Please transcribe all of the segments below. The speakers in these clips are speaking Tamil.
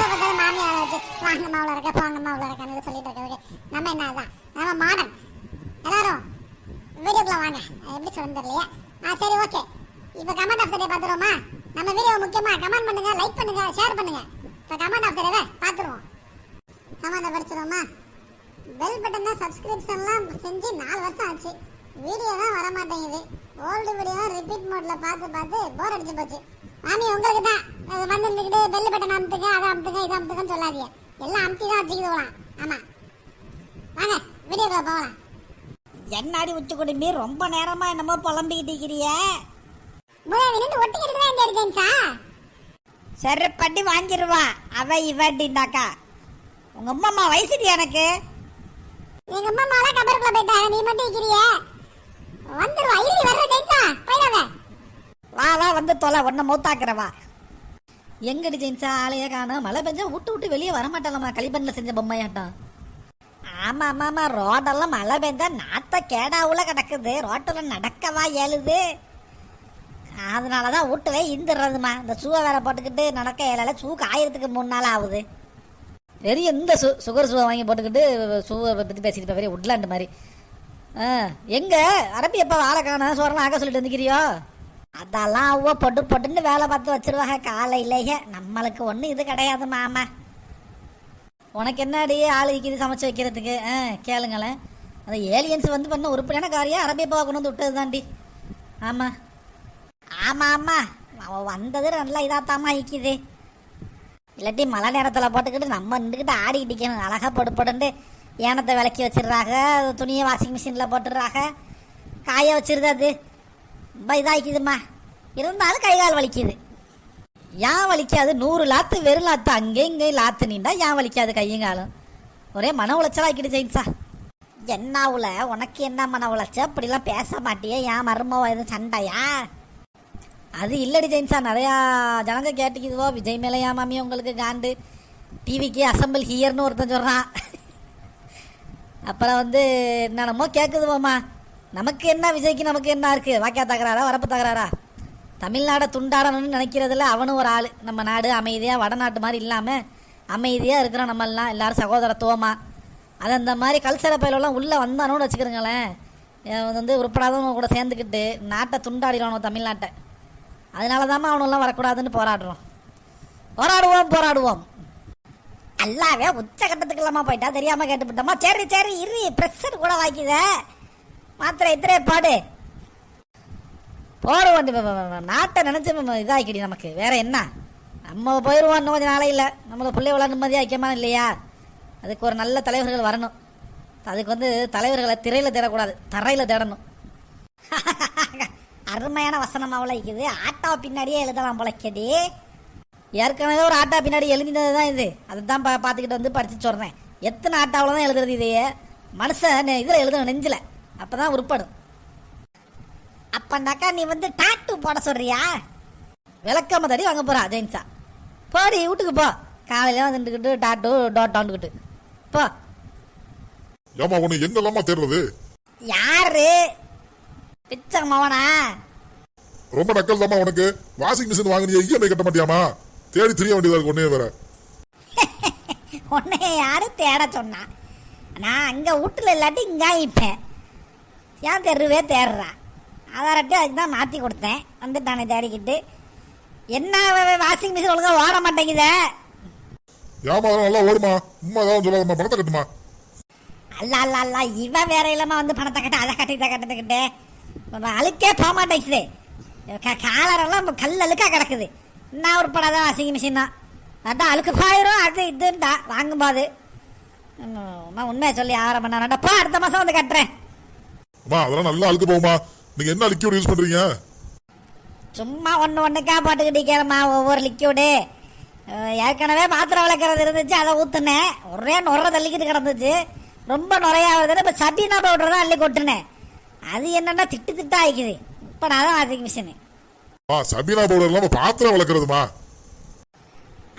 பக்கத்தில் மாமியார் வச்சு வாங்கம்மா உள்ள இருக்க போங்கம்மா உள்ள இருக்கான்னு சொல்லிட்டு இருக்கிறதுக்கு நம்ம என்ன அதான் நம்ம மாடர்ன் எல்லாரும் வீடியோக்குள்ள வாங்க. எப்படி சொல்ல தெரியலையே? ஆ சரி ஓகே இப்போ கமெண்ட் ஆஃப் த பார்த்துருவோமா? நம்ம வீடியோ முக்கியமாக கமெண்ட் பண்ணுங்க லைக் பண்ணுங்க ஷேர் பண்ணுங்க. இப்போ கமெண்ட் ஆஃப் த பார்த்துருவோம். கமெண்ட் படிச்சிருவோமா? பெல் பட்டனை சப்ஸ்கிரிப்ஷன்லாம் செஞ்சு நாலு வருஷம் ஆச்சு. வீடியோ தான் வர மாட்டேங்குது ஓல்டு வீடியோ ரிப்பீட் மோட்ல பார்த்து பார்த்து போர் அடிச்சு போச்சு. மாமி உங்களுக்கு தான். வந்து இருந்துக்கிட்டு பெல் பட்டன் அமுத்துங்க அதை அமுத்துங்க இதை அமுத்துங்கன்னு சொல்லாதீங்க. எல்லாம் அமுத்தி தான் வச்சுக்கிது போகலாம். ஆமா. வாங்க வீடியோக்குள்ள போகலாம். என்னடி உச்சி குடும்பி ரொம்ப நேரமா என்னமோ புலம்பிக்கிட்டு இருக்கிறிய. நின்று ஒட்டிக்கிட்டு தான் இருக்கேன் சார் சரி பண்ணி வாங்கிருவா. அவ இவண்டின்னாக்கா உங்க அம்மா வயசுடி எனக்கு. எங்க அம்மா மாலா கபருக்குள்ள போயிட்டாங்க. நீ மட்டும் இருக்கிறியே. வந்துருவா. இறுதி வர்ற ஜெயிச்சா. போயிடாத. வா வா வந்து தொலை ஒன்ன மூத்தாக்குறவா எங்கடி ஜெயின்ஸா ஆளைய காணும். மழை பெஞ்சா விட்டு விட்டு வெளியே வரமாட்டாளம்மா களிபன்ல செஞ்ச பொம்மையாட்டம். ஆமா ஆமா ஆமா ரோடெல்லாம் மழை பெஞ்சா நாத்த கேடாவுல கிடக்குது. ரோட்டில் நடக்கவா ஏழுது? அதனால தான் வீட்டுல இந்துடுறதுமா இந்த சூவை வேற போட்டுக்கிட்டு நடக்க ஏழல சூக்கு ஆயிரத்துக்கு மூணு நாள் ஆகுது. பெரிய இந்த சு சுகர் சூவை வாங்கி போட்டுக்கிட்டு சூவை பற்றி பேசிட்டு பெரிய உட்லாண்டு மாதிரி. ஆ எங்கே? அரபி எப்போ வாழை காண சோறலாம் ஆக சொல்லிட்டு வந்துக்கிறியோ அதெல்லாம் அவ்வளோ பொட்டு பொட்டுன்னு வேலை பார்த்து வச்சிருவாங்க. காலையிலேயே நம்மளுக்கு ஒன்றும் இது கிடையாது மாமா. உனக்கு என்னடி ஆள் இருக்குது சமைச்சு வைக்கிறதுக்கு? ஆ கேளுங்களேன். அந்த ஏலியன்ஸ் வந்து பண்ண உருப்படியான காரியம் அரபிய பாவை கொண்டு வந்து விட்டது தாண்டி ஆமாம் ஆமாம் ஆமாம் அவன் வந்தது நல்லா இதாத்தாமா இக்குது. இல்லாட்டி மழை நேரத்தில் போட்டுக்கிட்டு நம்ம நின்றுக்கிட்டு ஆடிக்கிட்டிக்கணும் அழகாக போட்டு போட்டுட்டு ஏனத்தை விளக்கி வச்சிடுறாங்க துணியை வாஷிங் மிஷினில் போட்டுடுறாங்க காய வச்சிருது அது. ரொம்ப இதாகிக்குதுமா இருந்தாலும் கை கால் வலிக்குது. ஏன் வலிக்காது? நூறு லாத்து வெறும் லாத்து அங்கே இங்கே லாத்து நீண்டா ஏன் வலிக்காது கையும் காலும்? ஒரே மன உளைச்சலாக்கிட்டு ஜெயின்ஸா என்ன உல உனக்கு என்ன மன உளைச்ச அப்படிலாம் பேச மாட்டியே ஏன் மருமவ எதுவும் சண்டையா? அது இல்லடி ஜெயின்ஸா நிறையா ஜனங்க கேட்டுக்குதுவோ விஜய் மேலே ஏன் மாமி உங்களுக்கு காண்டு? டிவிக்கு அசம்பிள் ஹியர்னு ஒருத்தன் சொல்கிறான் அப்புறம் வந்து என்னென்னமோ கேட்குதுவோம்மா நமக்கு என்ன விஜய்க்கு நமக்கு என்ன இருக்கு? வாக்கியா தகராறா வரப்பு தகராறா? தமிழ்நாடை துண்டாடணும்னு நினைக்கிறதுல அவனும் ஒரு ஆள். நம்ம நாடு அமைதியாக வடநாட்டு மாதிரி இல்லாமல் அமைதியாக இருக்கிறோம் நம்ம எல்லாம் எல்லாரும் சகோதரத்துவமாக அது அந்த மாதிரி கல்சர பயிலெல்லாம் உள்ளே வந்தானோன்னு வச்சுக்கிறோங்களேன் வந்து உருப்படாதவங்க கூட சேர்ந்துக்கிட்டு நாட்டை துண்டாடிடுவானோ தமிழ்நாட்டை. அதனால தான் அவனெல்லாம் வரக்கூடாதுன்னு போராடுறோம். போராடுவோம் போராடுவோம். அல்லாவே உச்சகட்டத்துக்கு இல்லாமல் போயிட்டா? தெரியாமல் கேட்டுப்பட்டோமா? சரி சரி இரு. ப்ரெஷர் கூட வாக்கித மாத்திரை இத்தனை பாடு. போட வேண்டிய நாட்டை நினைச்சு நம்ம நமக்கு. வேற என்ன? நம்ம போயிடுவோம் இன்னும் கொஞ்சம் நாளையில். நம்மளை பிள்ளைகள நிம்மதியாக ஐக்கியமான இல்லையா? அதுக்கு ஒரு நல்ல தலைவர்கள் வரணும். அதுக்கு வந்து தலைவர்களை திரையில் தேடக்கூடாது. தரையில் தேடணும். அருமையான வசனம் அவ்வளோ இருக்குது. ஆட்டோ பின்னாடியே எழுதலாம் போலக்கடி ஏற்கனவே ஒரு ஆட்டா பின்னாடி எழுதினது தான் இது. அதை தான் பா பார்த்துக்கிட்டு வந்து படிச்சு சொல்கிறேன் எத்தனை ஆட்டாவில் தான் எழுதுறது இதையே? மனுஷன் இதில் எழுதணும் நெஞ்சில். அப்போ தான் உருப்படும். அப்பண்டாக்கா நீ வந்து டாட்டு போட சொல்றியா? விளக்காம தடி வாங்க போறா ஜெயின்ஸா. போடி வீட்டுக்கு போ. காலையில வந்துட்டுக்கிட்டு டாட்டு டோட்டாண்டுக்கிட்டு போ. ஏமா உன்னை எங்கெல்லாமா தேடுறது? யாரு? பிச்சை மவனா? ரொம்ப நக்கல் தாமா உனக்கு. வாஷிங் மிஷின் வாங்கினிய இஎம்ஐ கட்ட மாட்டியாமா தேடி தெரிய வேண்டியதா இருக்கு ஒன்னே வேற. உன்னை யாரு தேட சொன்னா? நான் அங்க வீட்டுல இல்லாட்டி இங்க இப்பேன் ஏன் தெருவே தேடுறா. அதாரட்டி அதுக்கு தான் மாற்றி கொடுத்தேன். வந்துட்டானே தேடிக்கிட்டு. என்ன வாஷிங் மிஷின் ஒழுங்கா ஓட மாட்டேங்குதே? அதெல்லாம் நல்லா ஓடுமா? உண்மை ஏதாவது சொல்லாதம்மா பணத்தை கட்டுமா அல்ல அல்ல அல்ல இவ வேற இல்லாம வந்து பணத்தை கட்ட அதை கட்டி இதை கட்டுக்கிட்டு. அழுக்கே போக மாட்டேங்குது. காலரெல்லாம் கல் அழுக்கா கிடக்குது. என்ன உருப்படாத வாஷிங் மிஷின் தான். அதான் அழுக்கு போயிடும் அது இதுண்டா வாங்கும்போது உண்மையை சொல்லி ஆரம் பண்ண போ அடுத்த மாசம் வந்து கட்டுறேன். அம்மா அதெல்லாம் நல்லா அழுக்கு போகுமா? நீங்க என்ன லிக்யூட் யூஸ் பண்றீங்க? சும்மா ஒன்று ஒன்றுக்கா போட்டுக்கிட்டு இருக்கிறம்மா ஒவ்வொரு லிக்யூடு ஏற்கனவே பாத்திரம் விளக்குறது இருந்துச்சு அதை ஊற்றுனேன் ஒரே நுர தள்ளிக்கிட்டு கிடந்துச்சு. ரொம்ப நுரையாகுதுன்னு இப்போ சபீனா பவுடர் தான் அள்ளி கொட்டுனேன். அது என்னன்னா திட்டு திட்டா ஆயிக்குது. இப்போ நான் தான் வாஷிங் மிஷினு ஆ சபீனா பவுடர் இல்லாம பாத்திரம் வளர்க்கறதுமா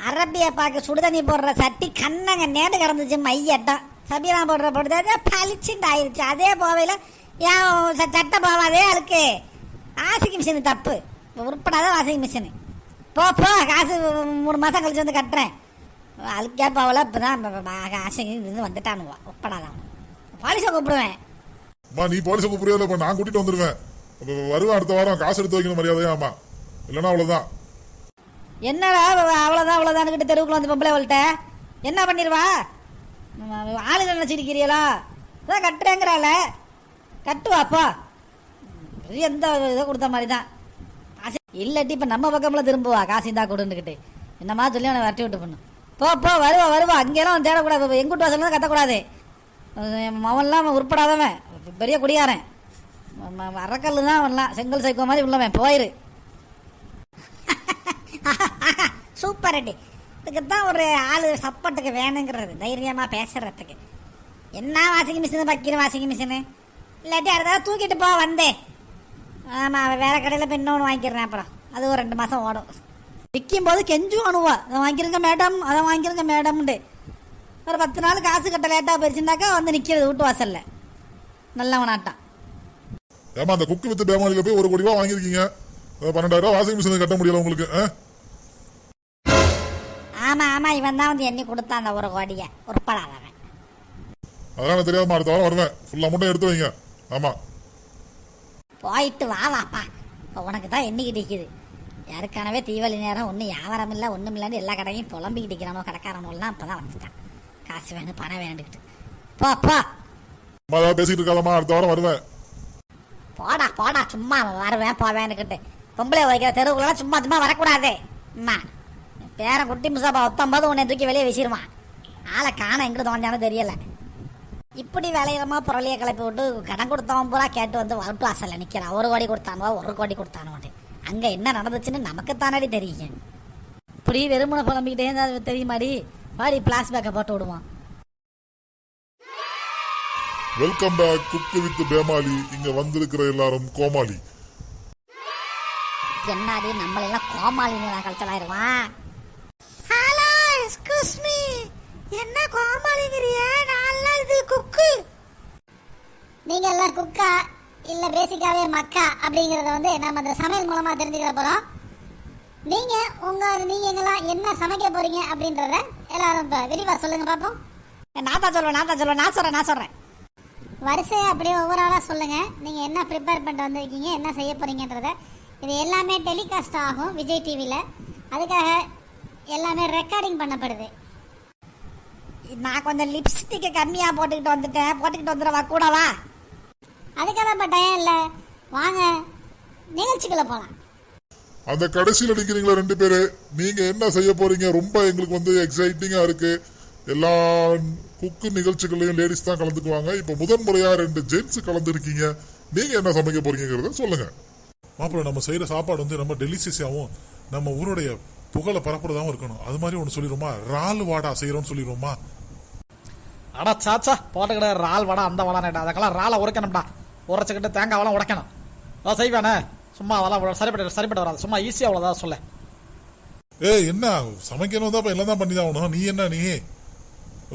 அரபியா பார்க்க சுடுதண்ணி போடுற சட்டி கண்ணங்க நேடு கிடந்துச்சு மையட்டம். சபீனா போடுற போடுறது பளிச்சுட்டு ஆயிடுச்சு அதே போவையில் ஏன் சட்டை போவாதே அழுக்கு வாஷிங் மிஷின் தப்பு. உருப்படாத வாஷிங் மிஷின். போ போ காசு மூணு மாதம் கழிச்சு வந்து கட்டுறேன். அழுக்கா பாவல இப்பதான் ஆசைங்க இருந்து வந்துட்டானுவா ஒப்படாதான் பாலிசை கூப்பிடுவேன். அம்மா நீ போலீஸை கூப்பிடுறதுல இப்ப நான் கூட்டிட்டு வந்துருவேன். அப்ப வருவேன் அடுத்த வாரம். காசு எடுத்து வைக்கணும் மரியாதையா ஆமா இல்லைன்னா அவ்வளவுதான். என்னடா அவ- அவ்வளவுதான் அவ்வளவுதான் கிட்ட தெருவுக்குள்ள வந்து பொம்பளை அவள்கிட்ட? என்ன பண்ணிடுவா? ஆளுங்க நினைச்சிருக்கிறீங்களா அதான் கட்டுறேங்கிறாள. கட்டுவாப்பா. பெரிய எந்த இதை கொடுத்த மாதிரி தான் காசு இல்லாட்டி இப்போ நம்ம பக்கம்ல திரும்புவா. காசு தான் கொடுன்னுக்கிட்டு. என்னமா சொல்லி அவனை வரட்டி விட்டு பண்ணும் போ போ வருவா வருவா. அங்கெல்லாம் தேடக்கூடாது. எங்கூட்டு எங்குட்டு தான் கத்தக்கூடாது. அவன் மவன்லாம் உருப்படாதவன். பெரிய குடியாரன் வரக்கல் தான் அவன்லாம். செங்கல் சைக்கோ மாதிரி உள்ளவன். போயிரு. சூப்பர் அடி. இதுக்கு தான் ஒரு ஆள் சப்போர்ட்டுக்கு வேணுங்கிறது. தைரியமாக பேசுறதுக்கு. என்ன வாஷிங் மிஷின்? வைக்கிற வாஷிங் மிஷினு? இல்லாட்டி அடுத்த தூக்கிட்டு போ வந்தேன். ஆமாம் வேற கடையில் போய் இன்னொன்று வாங்கிக்கிறேன் அப்புறம். அது ஒரு ரெண்டு மாதம் ஓடும். விற்கும் போது கெஞ்சும் அணுவா. அதை வாங்கிருங்க மேடம் அதை வாங்கிருங்க மேடம்ண்டு ஒரு பத்து நாள் காசு கட்ட லேட்டாக போயிடுச்சுனாக்கா வந்து நிற்கிறது வீட்டு வாசல்ல. நல்லவனாட்டான். ஏமா அந்த குக்கு வித்து பேமாலியில போய் ஒரு கோடி ரூபா வாங்கியிருக்கீங்க. பன்னெண்டாயிரம் ரூபாய் வாஷிங் மிஷின் கட்ட முடியல உங்களுக்கு? ஆமாம் ஆமாம் இவன் தான் வந்து எண்ணி கொடுத்தான் அந்த ஒரு கோடியை. உருப்படாதவன். அதெல்லாம் தெரியாதுமா அடுத்த வாரம் வருவேன். ஃபுல் அமௌண்ட்டும் எடுத்து வைங்க. ஆமா. போயிட்டு வா வாப்பா இப்போ உனக்கு தான் எண்ணிக்கிட்டு நிற்கிது யாருக்கானவே தீபாவளி நேரம் ஒன்றும் வியாபாரம் இல்லை ஒன்றும் இல்லான்னு எல்லா கடையும் புலம்பிக்கிட்டு இருக்கிறானோ கடைக்காரனோலாம் அப்போ தான் வந்துட்டான் காசு வேணும் பணம் வேண்டுக்கிட்டு போ போ. அம்மா ஏதாவது பேசிட்டு இருக்காதம்மா அடுத்த வாரம் வருவேன். போடா போடா சும்மா வருவேன் போவேன்னுக்கிட்டு. பொம்பளை வைக்கிற தெருவுக்குலாம் சும்மா சும்மா வரக்கூடாது. அம்மா பேரன் குட்டி முசாப்பா ஒத்தம்போது உன்னை தூக்கி வெளியே வீசிடுவான் ஆளை காண எங்கிட்டு தோஞ்சானு தெரியல. இப்படி விளையிறமா புரளியை கிளப்பி விட்டு கடன் கொடுத்தவன் பூரா கேட்டு வந்து வரட்டு வாசல்ல நிக்கிறான். ஒரு கோடி கொடுத்தானுவா ஒரு கோடி கொடுத்தானுவான் அங்க என்ன நடந்துச்சுன்னு நமக்கு தானடி தெரியும். இப்படி வெறுமனை புலம்பிக்கிட்டே இருந்தா தெரியுமாடி? வாடி பிளாஸ்பேக்கை போட்டு விடுவான் welcome back cook with family. இங்க வந்திருக்கிற எல்லாரும் கோமாளி. என்னாடி நம்மளெல்லாம் கோமாளிங்க கழிச்சலாயிருவான் ஹலோ எக்ஸ்கூஸ் மீ என்ன கோமாளிங்கிறிய? நீங்க எல்லாம் குக்கா இல்ல பேசிக்காவே மக்கா அப்படிங்கறத வந்து நம்ம இந்த சமையல் மூலமா தெரிஞ்சுக்கிற போறோம். நீங்க உங்க நீங்க எங்கெல்லாம் என்ன சமைக்க போறீங்க அப்படின்றத எல்லாரும் விரிவா சொல்லுங்க பாப்போம் நான் தான் சொல்றேன் நான் தான் சொல்றேன் நான் சொல்றேன் நான் சொல்றேன். வரிசையா அப்படியே ஒவ்வொரு ஆளா சொல்லுங்க. நீங்க என்ன ப்ரிப்பேர் பண்ணிட்டு வந்திருக்கீங்க என்ன செய்ய போறீங்கன்றத. இது எல்லாமே டெலிகாஸ்ட் ஆகும் விஜய் டிவில அதுக்காக எல்லாமே ரெக்கார்டிங் பண்ணப்படுது. நான் கொஞ்சம் லிப்ஸ்டிக்கை கம்மியா போட்டுக்கிட்டு வந்துட்டேன். போட்டுக்கிட்டு வந்துடுவா கூடவா? அதுக்கெல்லாம் இப்ப டயம் இல்ல. வாங்க நிகழ்ச்சிக்குள்ள போலாம். அந்த கடைசியில நிக்கிறீங்களா ரெண்டு பேரு? நீங்க என்ன செய்ய போறீங்க? ரொம்ப எங்களுக்கு வந்து எக்ஸைட்டிங்கா இருக்கு. எல்லா குக்கு நிகழ்ச்சிகளையும் லேடிஸ் தான் கலந்துக்குவாங்க. இப்ப முதன் முறையா ரெண்டு ஜென்ஸ் கலந்துருக்கீங்க. நீங்க என்ன சமைக்க போறீங்கிறத சொல்லுங்க. மாப்பிள்ள நம்ம செய்யற சாப்பாடு வந்து ரொம்ப டெலிசியஸாவும் நம்ம ஊருடைய புகழை பரப்புறதாவும் இருக்கணும். அது மாதிரி ஒன்று சொல்லிடுவோமா? ரால் வாடா செய்யறோம்னு சொல்லிடுவோமா? அடா சாச்சா போட்டுக்கிட்ட ரால் வடை அந்த வடை நேட்டா அதுக்கெல்லாம் ராலை உரைக்கணும்டா. உரைச்சிக்கிட்டு தேங்காவெல்லாம் உடைக்கணும். அதான் செய்வானே. சும்மா அதெல்லாம் சரிப்பட்டு சரிப்பட்டு வராது. சும்மா ஈஸியாக அவ்வளோதான் சொல்ல. ஏய் என்ன? சமைக்கணும் தான் எல்லாம் தான் பண்ணி தான் ஆகணும். நீ என்ன நீ?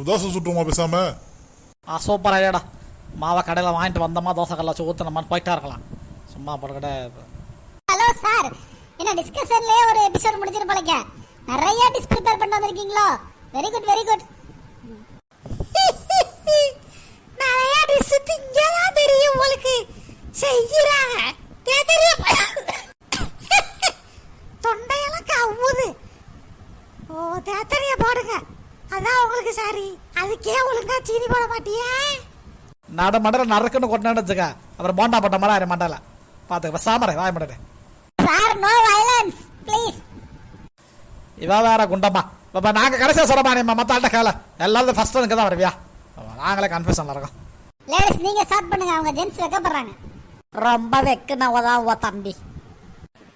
தோசை சுட்டுமா பேசாம? ஆ சூப்பர் ஐடியாடா. மாவை கடையில் வாங்கிட்டு வந்தோமா தோசை கல்ல வச்சு ஊற்றினோமான்னு போயிட்டா இருக்கலாம். சும்மா போட்டுக்கிட்ட ஹலோ சார் என்ன டிஸ்கஷன்லயே ஒரு எபிசோட் முடிஞ்சிரு போலங்க நிறைய டிஷ் ப்ரிப்பேர் பண்ணி வந்திருக்கீங்களோ? வெரி குட் வெரி குட் நிறைய டிஷ் திங்கதான் தெரியும் உங்களுக்கு செய்யறாங்க தொண்டையெல்லாம் கவ்வுது. ஓ தேத்தனைய போடுங்க. அதான் உங்களுக்கு சரி. அதுக்கே ஒழுங்கா சீனி போட மாட்டியே. நட மண்டல நறுக்குன்னு கொட்டினு வச்சுக்க. அப்புறம் போண்டா போட்ட மாதிரி ஆயிரம் மண்டல பார்த்துக்க சாமரை வாய மாட்டேன் சார் நோ வயலன்ஸ் ப்ளீஸ் இவ வேற குண்டம்மா. இப்போ நாங்கள் கடைசியாக சொல்லமா நீ மற்ற ஆள்கிட்ட கேள. எல்லாரும் ஃபர்ஸ்ட் எனக்கு தான் வருவியா? நாங்களே கன்ஃபியூஷனில் இருக்கோம் லேடிஸ் நீங்க ஸ்டார்ட் பண்ணுங்க. அவங்க ஜென்ஸ் வைக்கப்படுறாங்க ரொம்ப வெக்குனவதான் ஓ தம்பி?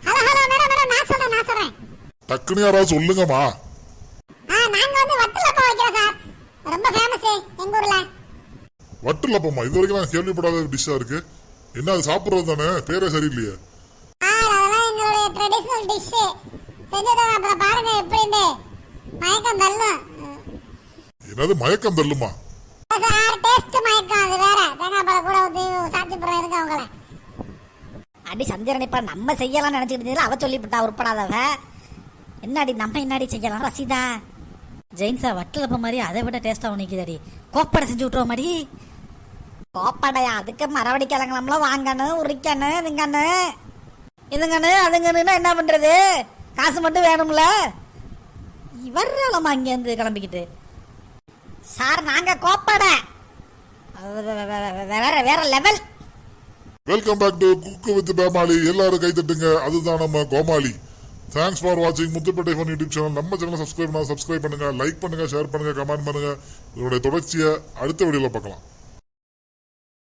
ஹலோ ஹலோ மேடம் மேடம் நான் சொல்றேன் நான் சொல்றேன். டக்குன்னு யாராவது சொல்லுங்கம்மா. ஆ நாங்க வந்து வட்டலப்பம் வைக்கிறோம் சார் ரொம்ப ஃபேமஸ் எங்க ஊர்ல. வட்டுலப்பம்மா? இது வரைக்கும் நான் கேள்விப்படாத டிஷ்ஷா இருக்கு. என்ன அது சாப்பிடுறது தானே? பேரே சரியில்லையே. ஆ அதெல்லாம் எங்களுடைய ட்ரெடிஷனல் டிஷ் செஞ்சதா அப்புறம் பாருங்க எப்படின்னு. மயக்கம் தள்ளும். என்னது மயக்கம் தள்ளுமா? கூட அடி சந்திரன் இப்ப நம்ம செய்யலாம் நினைச்சிட்டு அவ சொல்லிவிட்டா உருப்படாதவ. என்னடி நம்ம என்னடி செய்யலாம்? ரசிதா ஜெயின்ஸா வட்டலப்ப மாதிரி அதை விட டேஸ்டா உனக்குதடி கோப்படை செஞ்சு விட்டுருவோம் மாதிரி கோப்படையா அதுக்கு மரவடி கிழங்குலாம்லாம் வாங்கணும் உரிக்கணும் இதுங்கன்னு இதுங்கன்னு அதுங்கன்னு என்ன பண்றது? காசு மட்டும் வேணும்ல. இவராலமா இங்கேருந்து கிளம்பிக்கிட்டு. சார் நாங்க கோப்பட. வேற வேற level welcome back to cook with family எல்லாரும் கை தட்டுங்க. அதுதான் நம்ம கோமாளி. தேங்க்ஸ் ஃபார் வாட்சிங் முத்துப்பேட்டை ஃபோன் யூடியூப் சேனல் நம்ம சேனல் சப்ஸ்கிரைப் பண்ணா சப்ஸ்கிரைப் பண்ணுங்க லைக் பண்ணுங்க ஷேர் பண்ணுங்க கமெண்ட் பண்ணுங்க. இதனுடைய தொடர்ச்சியை அடுத்த வீடியோவில் பார்க்கலாம்.